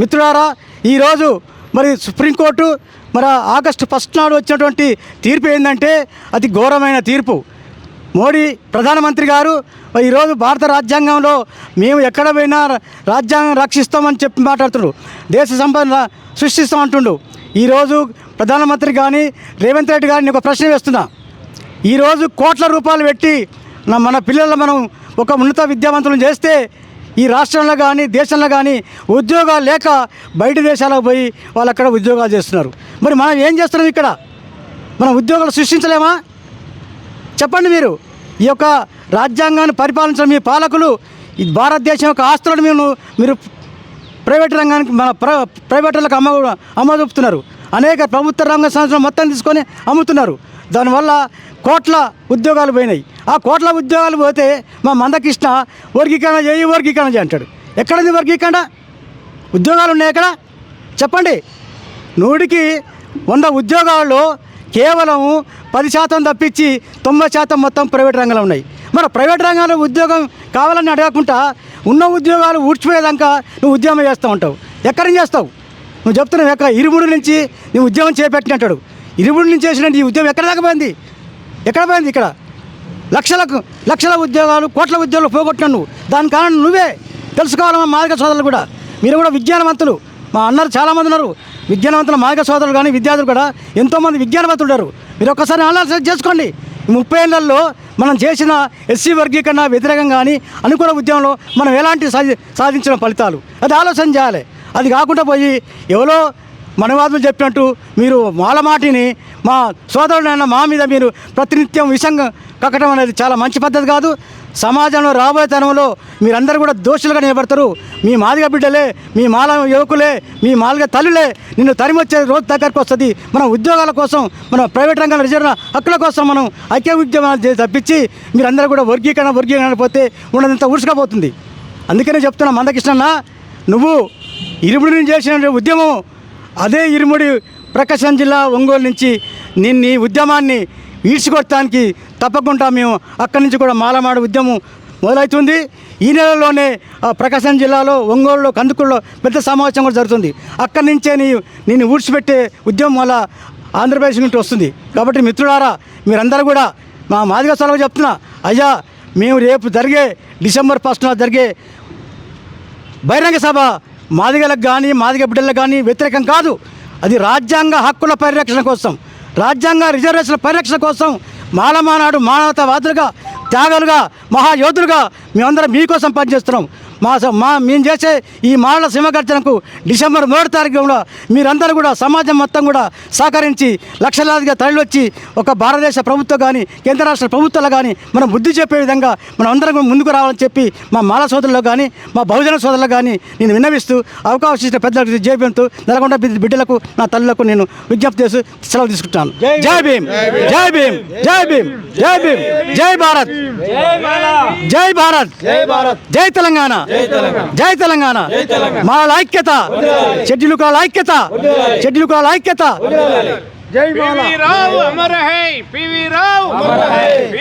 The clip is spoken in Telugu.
మిత్రులారా ఈరోజు మరి సుప్రీంకోర్టు మరి ఆగస్టు ఫస్ట్ నాడు వచ్చినటువంటి తీర్పు ఏంటంటే అతి ఘోరమైన తీర్పు. మోడీ ప్రధానమంత్రి గారు ఈరోజు భారత రాజ్యాంగంలో మేము ఎక్కడ పోయినా రాజ్యాంగం రక్షిస్తామని చెప్పి మాట్లాడుతుండు దేశ సంపద సృష్టిస్తామంటుండు ఈరోజు ప్రధానమంత్రి కానీ రేవంత్ రెడ్డి గారిని ఒక ప్రశ్న వేస్తున్నా. ఈరోజు కోట్ల రూపాయలు పెట్టి మన పిల్లల మనం ఒక ఉన్నత విద్యావంతులను చేస్తే ఈ రాష్ట్రంలో కానీ దేశంలో కానీ ఉద్యోగాలు లేక బయట దేశాలకు పోయి వాళ్ళు అక్కడ ఉద్యోగాలు చేస్తున్నారు. మరి మనం ఏం చేస్తున్నాం ఇక్కడ? మనం ఉద్యోగాలు సృష్టించలేమా? చెప్పండి మీరు. ఈ యొక్క రాజ్యాంగాన్ని పరిపాలించిన మీ పాలకులు ఈ భారతదేశం యొక్క ఆస్తులను మీరు మీరు ప్రైవేట్ రంగానికి మన ప్ర ప్రైవేట్ అమ్మ అమ్మదొప్పుతున్నారు అనేక ప్రభుత్వ రంగ సంస్థలు మొత్తం తీసుకొని అమ్ముతున్నారు. దానివల్ల కోట్ల ఉద్యోగాలు పోయినాయి. ఆ కోట్ల ఉద్యోగాలు పోతే మా మందకృష్ణ వర్గీకరణ చేయి వర్గీకరణ చేయి అంటాడు. ఎక్కడది వర్గీకరణ? ఉద్యోగాలు ఉన్నాయి ఎక్కడ? చెప్పండి. నూటికి వంద ఉద్యోగాల్లో కేవలం పది శాతం తప్పించి తొంభై శాతం మొత్తం ప్రైవేట్ రంగంలో ఉన్నాయి. మరి ప్రైవేట్ రంగంలో ఉద్యోగం కావాలని అడగకుండా ఉన్న ఉద్యోగాలు ఊడ్చిపోయేదాక నువ్వు ఉద్యమం చేస్తూ ఉంటావు. ఎక్కడి నుంచి చేస్తావు? నువ్వు చెప్తున్నావు ఎక్కడ? ఇరుముడు నుంచి నువ్వు ఉద్యమం చేపట్టినట్టాడు ఇరుముడు నుంచి చేసిన ఈ ఉద్యమం ఎక్కడ దాకా పోయింది? ఎక్కడ పోయింది ఇక్కడ? లక్షలకు లక్షల ఉద్యోగాలు కోట్ల ఉద్యోగాలు పోగొట్టినావు నువ్వు. దాని కారణం నువ్వే. తెలుసుకోవాలి మా మార్గ సోదరులు కూడా. మీరు కూడా విజ్ఞానవంతులు. మా అన్నారు చాలామంది ఉన్నారు. విజ్ఞానవంతుల మార్గ సోదరులు కానీ విద్యార్థులు కూడా ఎంతోమంది విజ్ఞానవంతులు ఉన్నారు. మీరు ఒక్కసారి ఆలోచన చేసుకోండి. ముప్పై ఏళ్ళలో మనం చేసిన ఎస్సీ వర్గీకరణ వ్యతిరేకం కానీ అనుకూల ఉద్యమంలో మనం ఎలాంటి సాధి సాధించిన ఫలితాలు? అది ఆలోచన చేయాలి. అది కాకుండా పోయి ఎవరో మనవాదులు చెప్పినట్టు మీరు మాలమాటిని మాటిని మా సోదరుడైన మా మీద మీరు ప్రతినిత్యం విషంగా కక్కడం అనేది చాలా మంచి పద్ధతి కాదు. సమాజంలో రాబోయే తరంలో మీరందరూ కూడా దోషులుగా నిలబడతారు. మీ మాదిగ బిడ్డలే మీ మాల యువకులే మీ మాలిగ తల్లులే నిన్ను తరిమొచ్చే రోజు దగ్గరకు వస్తుంది. మన ఉద్యోగాల కోసం మన ప్రైవేట్ రంగంలో రిజర్వ్ హక్కుల కోసం మనం ఐక్య ఉద్యమాలు చేసి తప్పించి మీరందరూ కూడా వర్గీకరణ వర్గీకరణ పోతే ఉన్నదంతా ఉరుసుకపోతుంది అందుకనే చెప్తున్నా మందకృష్ణన్న నువ్వు ఇరుముడి నుంచి చేసిన ఉద్యమం అదే ఇరుముడి ప్రకాశం జిల్లా ఒంగోలు నుంచి నిన్ను ఈ ఉద్యమాన్ని ఈడ్చుకొట్టడానికి తప్పకుండా మేము అక్కడి నుంచి కూడా మాలమాడ ఉద్యమం మొదలవుతుంది. ఈ నెలలోనే ఆ, ప్రకాశం జిల్లాలో ఒంగోలులో కందుకూరులో పెద్ద సమావేశం కూడా జరుగుతుంది. అక్కడి నుంచే నీ నేను ఊడ్చిపెట్టే ఉద్యమం వల్ల ఆంధ్రప్రదేశ్ నుంచి వస్తుంది. కాబట్టి మిత్రులారా మీరందరూ కూడా మా మాదిగ సెలవు చెప్తున్నా అయ్యా మేము రేపు జరిగే డిసెంబర్ ఫస్ట్న జరిగే బహిరంగ సభ మాదిగలకు కానీ మాదిగ బిడ్డలకు కానీ వ్యతిరేకం కాదు. అది రాజ్యాంగ హక్కుల పరిరక్షణ కోసం రాజ్యాంగ రిజర్వేషన్ల పరిరక్షణ కోసం మాలమానాడు మానవతావాదులుగా త్యాగాలుగా మహాయోధులుగా మేమందరం మీకోసం పనిచేస్తున్నాం. మా స- మా మేము చేసే ఈ మానవ సింహగర్జనకు డిసెంబర్ మూడు తారీఖున మీరందరూ కూడా సమాజం మొత్తం కూడా సహకరించి లక్షలాదిగా తరలివచ్చి ఒక భారతదేశ ప్రభుత్వం కానీ కేంద్ర రాష్ట్ర ప్రభుత్వాలు కానీ మనం బుద్ధి చెప్పే విధంగా మనం అందరం కూడా ముందుకు రావాలని చెప్పి మా మాల సోదరులు కానీ మా బహుజన సోదరులకు కానీ నేను విన్నవిస్తూ అవకాశం ఇచ్చిన పెద్దలకు జయభీంతో నల్గొండ బిడ్డ- బిడ్డలకు నా తల్లులకు నేను విజ్ఞప్తి చేస్తూ సెలవు తీసుకుంటాను జై భీమ్. జై భీమ్. జై భీమ్. జై భీమ్. జై భారత్. జై భారత్ जय भारत। जय भारत। जय तेलंगाना। जय तेलंगाना। माल ऐक्यता। चड्डी लुकाल ऐक्यता। चड्डी लुकाल ऐक्यता। जय राव